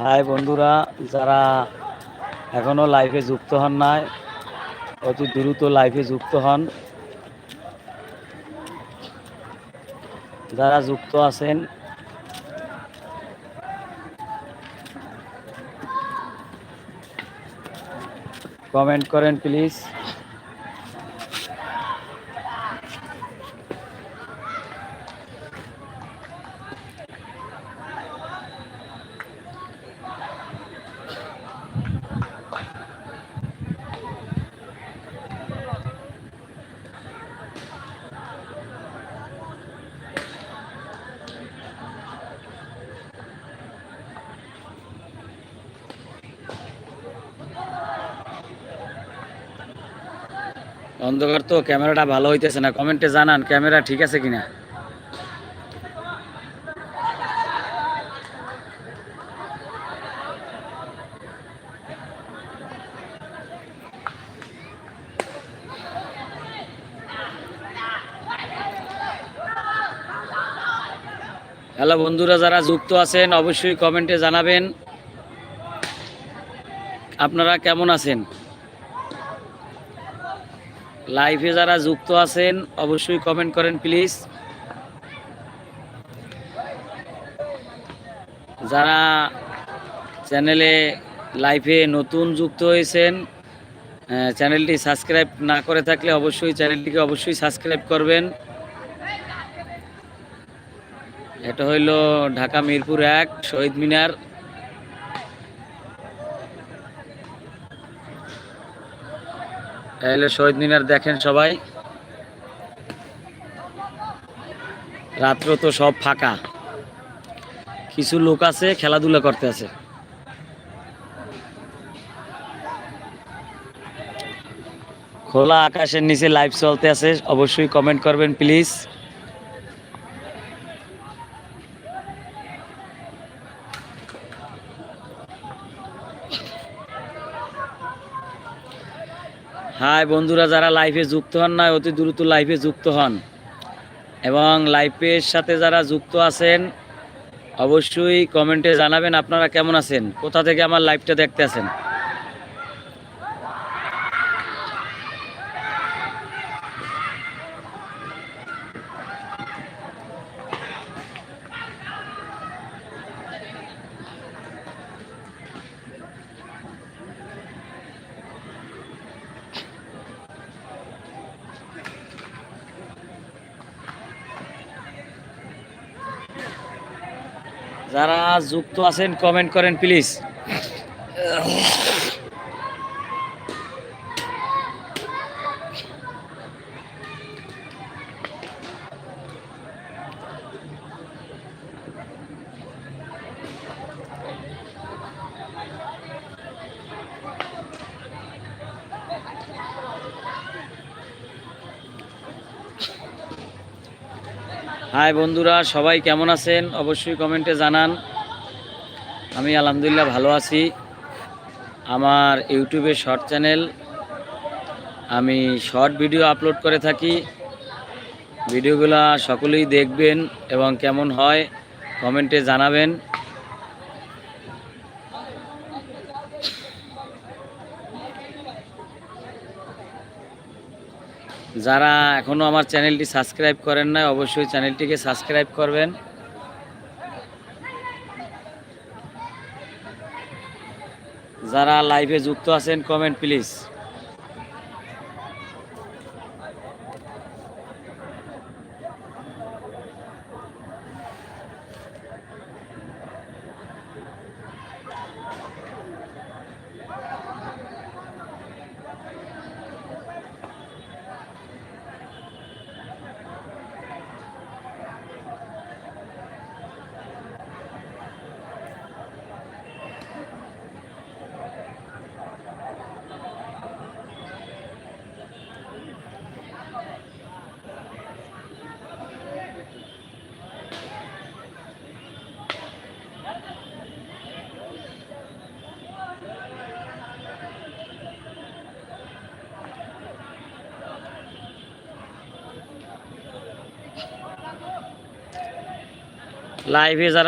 High বন্ধুরা, যারা এখনও লাইফে যুক্ত হন নাই, অতি দ্রুত লাইফে যুক্ত হন। যারা যুক্ত আছেন কমেন্ট করেন প্লিজ অন্ধকার তো, ক্যামেরাটা ভালো হইতেছে না। কমেন্টে জানান, ক্যামেরা ঠিক আছে কিনা। হ্যালো বন্ধুরা, যারা যুক্ত আছেন, অবশ্যই কমেন্টে জানাবেন। আপনারা কেমন আছেন? লাইভে যারা যুক্ত আছেন, অবশ্যই কমেন্ট করেন প্লিজ যারা চ্যানেলে লাইভে নতুন যুক্ত হয়েছেন চ্যানেলটি সাবস্ক্রাইব না করে থাকলে অবশ্যই চ্যানেলটিকে অবশ্যই সাবস্ক্রাইব করবেন। এটা হইল ঢাকা মিরপুর এক, শহীদ মিনার। তাহলে শহীদ মিনার দেখেন সবাই। রাত্র তো সব ফাঁকা। কিছু লোক আছে, খেলাধুলা করতে আছে। খোলা আকাশের নিচে লাইভ চলতে আছে, অবশ্যই কমেন্ট করবেন প্লিজ হাই বন্ধুরা, যারা লাইফে যুক্ত হন না, অতি দ্রুত লাইফে যুক্ত হন। এবং লাইফের সাথে যারা যুক্ত আছেন, অবশ্যই কমেন্টে জানাবেন আপনারা কেমন আছেন, কোথা থেকে আমার লাইভটা দেখতে আছেন। যারা যুক্ত আছেন কমেন্ট করেন প্লিজ হাই বন্ধুরা, সবাই কেমন আছেন? অবশ্যই কমেন্টে জানান। আমি আলহামদুলিল্লাহ ভালো আছি। আমার ইউটিউবে শর্ট চ্যানেল। আমি শর্ট ভিডিও আপলোড করে থাকি। ভিডিওগুলো সকলেই দেখবেন এবং কেমন হয় কমেন্টে জানাবেন। যারা এখনও আমার চ্যানেলটি সাবস্ক্রাইব করেন নাই, অবশ্যই চ্যানেলটিকে সাবস্ক্রাইব করবেন। যারা লাইভে যুক্ত আছেন কমেন্ট প্লিজ লাইভে যারা